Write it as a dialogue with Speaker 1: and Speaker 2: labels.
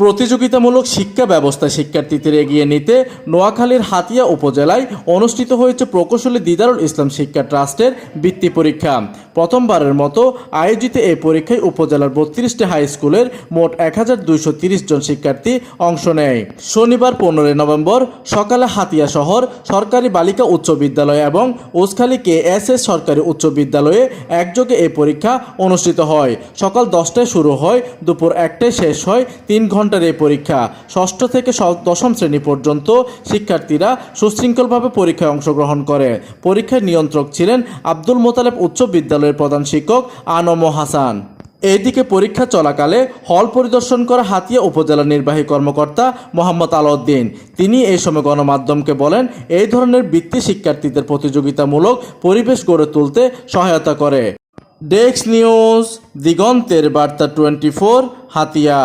Speaker 1: প্রতিযোগিতামূলক শিক্ষা ব্যবস্থা শিক্ষার্থীদের এগিয়ে নিতে নোয়াখালীর হাতিয়া উপজেলায় অনুষ্ঠিত হয়েছে প্রকৌশলী দিদারুল ইসলাম শিক্ষা ট্রাস্টের বৃত্তি পরীক্ষা। প্রথমবারের মতো আয়োজিত এই পরীক্ষায় উপজেলার বত্রিশটি হাই স্কুলের মোট এক জন শিক্ষার্থী অংশ নেয়। শনিবার পনেরোই নভেম্বর সকালে হাতিয়া শহর সরকারি বালিকা উচ্চ বিদ্যালয় এবং ওসখালী কে এস এস সরকারি উচ্চ বিদ্যালয়ে একযোগে এই পরীক্ষা অনুষ্ঠিত হয়। সকাল দশটায় শুরু হয়, দুপুর একটায় শেষ হয়, তিন ঘণ্টার এই পরীক্ষা ষষ্ঠ থেকে দশম শ্রেণি পর্যন্ত শিক্ষার্থীরা সুশৃঙ্খলভাবে পরীক্ষায় অংশগ্রহণ করে। পরীক্ষায় নিয়ন্ত্রক ছিলেন আব্দুল মোতালেব উচ্চ বিদ্যালয়ের প্রধান শিক্ষক আনম হাসান। এইদিকে পরীক্ষা চলাকালে হল পরিদর্শন করা হাতিয়া উপজেলা নির্বাহী কর্মকর্তা মোহাম্মদ আলাউদ্দিন। তিনি এই সময় গণমাধ্যমকে বলেন, এই ধরনের বৃত্তি শিক্ষার্থীদের প্রতিযোগিতামূলক পরিবেশ গড়ে তুলতে সহায়তা করে। ডেস্ক নিউজ, দিগন্তের বার্তা টোয়েন্টি ফোর, হাতিয়া।